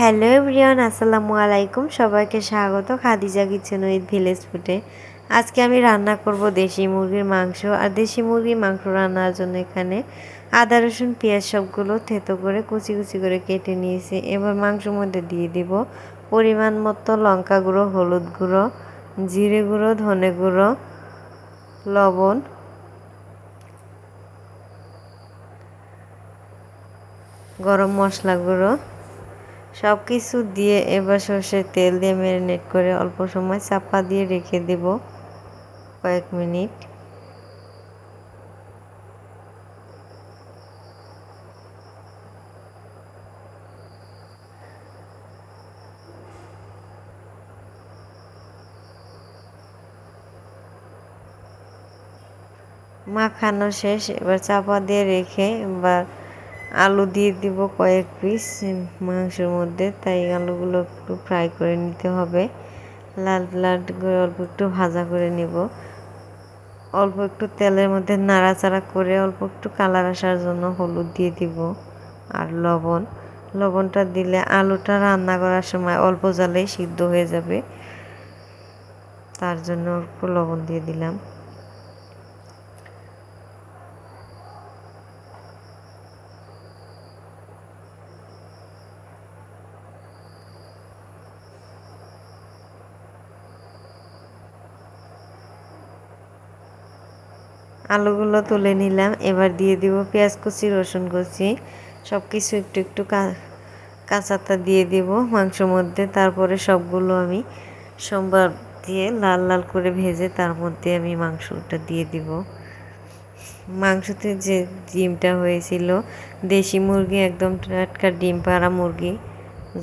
Hello everyone, আসসালামু আলাইকুম। সবাইকে স্বাগত খাদিজা কিচেন উইথ ভিলেজ ফুডে। আজকে আমি রান্না করব দেশি মুরগির মাংস। আর দেশি মুরগির মাংস রান্নার জন্য এখানে আদা, রসুন, পেঁয়াজ সবগুলো থেতো করে, কুচি কুচি করে কেটে নিয়েছি। এবার মাংসের মধ্যে দিয়ে দিব পরিমাণ মতো লঙ্কা গুঁড়ো, হলুদ গুঁড়ো, জিরে গুঁড়ো, ধনে গুঁড়ো, লবণ, গরম মশলা গুঁড়ো সব কিছু দিয়ে এবার সর্ষের তেল দিয়ে ম্যারিনেট করে অল্প সময় চাপা দিয়ে রেখে দেব কয়েক মিনিট। মাখানো শেষ, এবার চাপা দিয়ে রেখে এবার আলু দিয়ে দিব কয়েক পিস মাংসের মধ্যে। তাই আলুগুলো একটু ফ্রাই করে নিতে হবে। লাল লাল করে অল্প একটু ভাজা করে নিব। অল্প একটু তেলের মধ্যে নাড়াচাড়া করে অল্প একটু কালার আসার জন্য হলুদ দিয়ে দিব আর লবণ। লবণটা দিলে আলুটা রান্না করার সময় অল্প জালেই সিদ্ধ হয়ে যাবে। তার জন্য অল্প লবণ দিয়ে দিলাম। আলুগুলো তুলে নিলাম। এবার দিয়ে দিব পেঁয়াজ কুচি, রসুন কুচি। সব কিছু একটু একটু কাঁচাটা দিয়ে দিব মাংসের মধ্যে। তারপরে সবগুলো আমি সোমবার দিয়ে লাল লাল করে ভেজে তার মধ্যে আমি মাংসটা দিয়ে দিব। মাংসতে যে ডিমটা হয়েছিল, দেশি মুরগি একদম টাটকা ডিম পাড়া মুরগি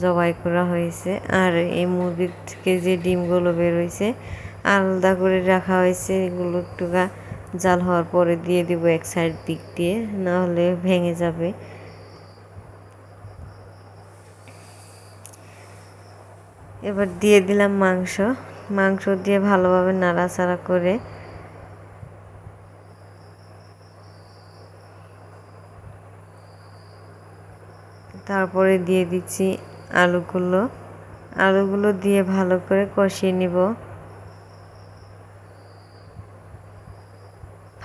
জবাই করা হয়েছে। আর এই মুরগির থেকে যে ডিমগুলো বের হয়েছে, আলাদা করে রাখা হয়েছে। এগুলো একটু জাল হওয়ার পরে দিয়ে দিব এক সাইড দিক দিয়ে, না হলে ভেঙে যাবে। এবার দিয়ে দিলাম মাংস। মাংস দিয়ে ভালোভাবে নাড়াচাড়া করে তারপরে দিয়ে দিচ্ছি আলুগুলো। আলুগুলো দিয়ে ভালো করে কষিয়ে নিব।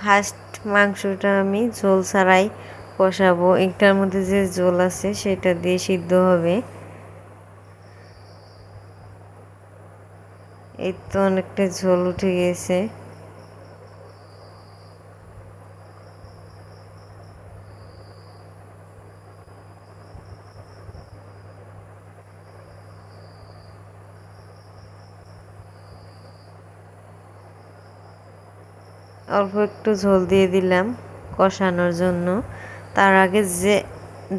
ফার্স্ট মাংসটা আমি ঝোল ছাড়াই কষাবো। একটার মধ্যে যে ঝোল আছে সেটা দিয়ে সিদ্ধ হবে। এই তো অনেকটা ঝোল উঠে গেছে। অল্প একটু ঝোল দিয়ে দিলাম কষানোর জন্য। তার আগে যে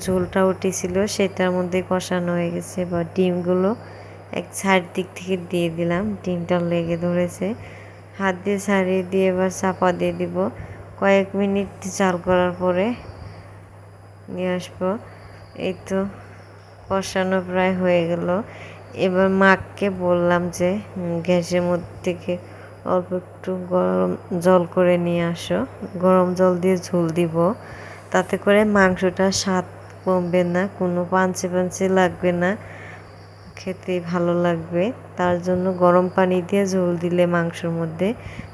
ঝোলটা উঠেছিল সেটার মধ্যে কষানো হয়ে গেছে বা ডিমগুলো এক সাইড দিক থেকে দিয়ে দিলাম, ডিমটা লেগে ধরেছে। হাত দিয়ে ছাড়িয়ে দিয়ে এবার চাপা দিয়ে দিব। কয়েক মিনিট চাল করার পরে নিয়ে আসব। এই তো কষানো প্রায় হয়ে গেল। এবার মাকে বললাম যে গ্যাসের মধ্যে থেকে অল্প একটু গরম জল করে নিয়ে আসো। গরম জল দিয়ে ঝোল দিব। তাতে করে মাংসটা স্বাদ কমবে না, কোনো পাঞ্চে পাঞ্চে লাগবে না। খেতে ভালো লাগবে। তার জন্য গরম পানি দিয়ে ঝোল দিলে মাংসর মধ্যে।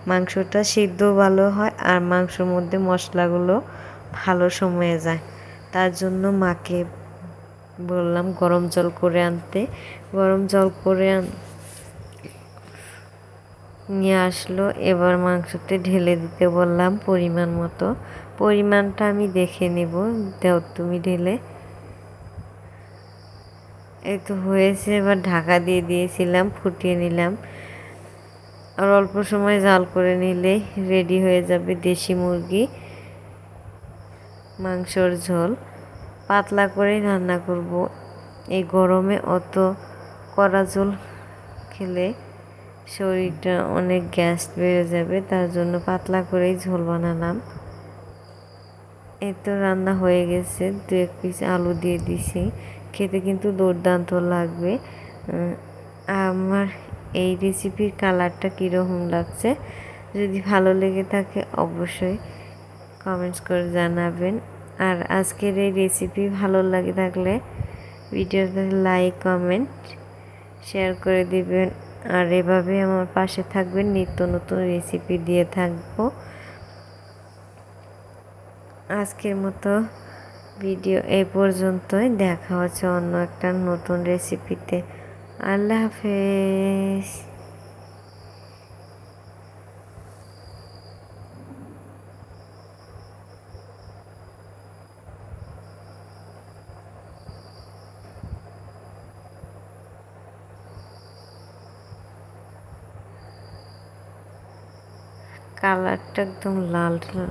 মাংসটা সিদ্ধ ভালো হয় আর মাংসর মধ্যে মশলাগুলো ভালো সময়ে যায়। তার জন্য মাকে বললাম গরম জল করে আনতে। গরম জল করে আন নিয়ে আসলো। এবার মাংসতে ঢেলে দিতে বললাম পরিমাণ মতো। পরিমাণটা আমি দেখে নেব। দেও তুমি ঢেলে। এই তো হয়েছে। এবার ঢাকা দিয়ে দিয়েছিলাম, ফুটিয়ে নিলাম। আর অল্প সময় জাল করে নিলে রেডি হয়ে যাবে দেশি মুরগি, মাংসর ঝোল। পাতলা করে রান্না করব। এই গরমে অত কড়া ঝোল খেলে শরীরটা অনেক গ্যাস বেড়ে যাবে, তার জন্য পাতলা করেই ঝোল বানালাম। তো রান্না হয়ে গেছে, দু এক পিস আলু দিয়ে দিছি। খেতে কিন্তু দুর্দান্ত লাগবে। আমার এই রেসিপির কালারটা কীরকম লাগছে, যদি ভালো লেগে থাকে অবশ্যই কমেন্টস করে জানাবেন। আর আজকের এই রেসিপি ভালো লাগে থাকলে, ভিডিওতে লাইক কমেন্ট শেয়ার করে দিবেন। আর এভাবে আমার পাশে থাকবেন, নিত্য নতুন রেসিপি দিয়ে থাকব। আজকের মতো ভিডিও এই পর্যন্তই। দেখা হচ্ছে অন্য একটা নতুন রেসিপিতে আল্লাহ হাফেজ। কালারটা একদম লাল লাল।